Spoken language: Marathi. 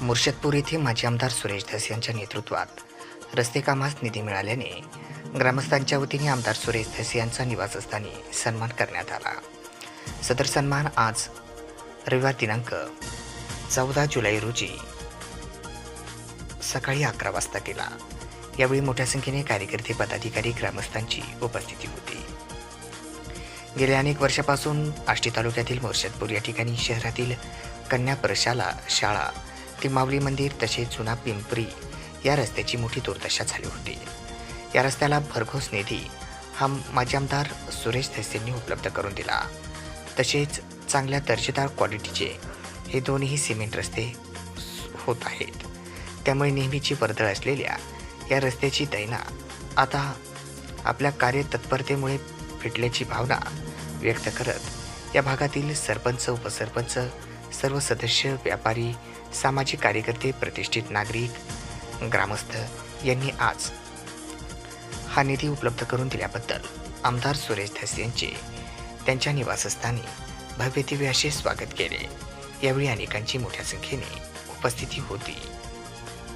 मुर्शदपूर येथे माजी आमदार सुरेश धस यांच्या नेतृत्वात रस्ते कामास निधी मिळाल्याने ग्रामस्थांच्या वतीने आमदार सुरेश धस यांचा निवासस्थानी सन्मान करण्यात आला. सदर सन्मान आज रविवार दिनांक चौदा जुलै रोजी सकाळी अकरा वाजता केला. यावेळी मोठ्या संख्येने कार्यकर्ते पदाधिकारी ग्रामस्थांची उपस्थिती होती. गेल्या अनेक वर्षापासून आष्टी तालुक्यातील मोर्शदपूर या ठिकाणी शहरातील कन्या प्रशाला शाळा ते माऊली मंदिर तसेच जुना पिंपरी या रस्त्याची मोठी दुर्दशा झाली होती. या रस्त्याला भरघोस निधी हा माजी आमदार सुरेश धसेंनी उपलब्ध करून दिला. तसेच चांगल्या दर्जेदार क्वालिटीचे हे दोन्ही सिमेंट रस्ते होत आहेत. त्यामुळे नेहमीची वर्दळ असलेल्या या रस्त्याची दैना आता आपल्या कार्यतत्परतेमुळे फिटल्याची भावना व्यक्त करत या भागातील सरपंच उपसरपंच सर्व सदस्य व्यापारी सामाजिक कार्यकर्ते प्रतिष्ठित नागरिक ग्रामस्थ यांनी आज हा निधी उपलब्ध करून दिल्याबद्दल आमदार सुरेश धस यांचे त्यांच्या निवासस्थानी भव्य दिव्य असे स्वागत केले. यावेळी अनेकांची मोठ्या संख्येने उपस्थिती होती.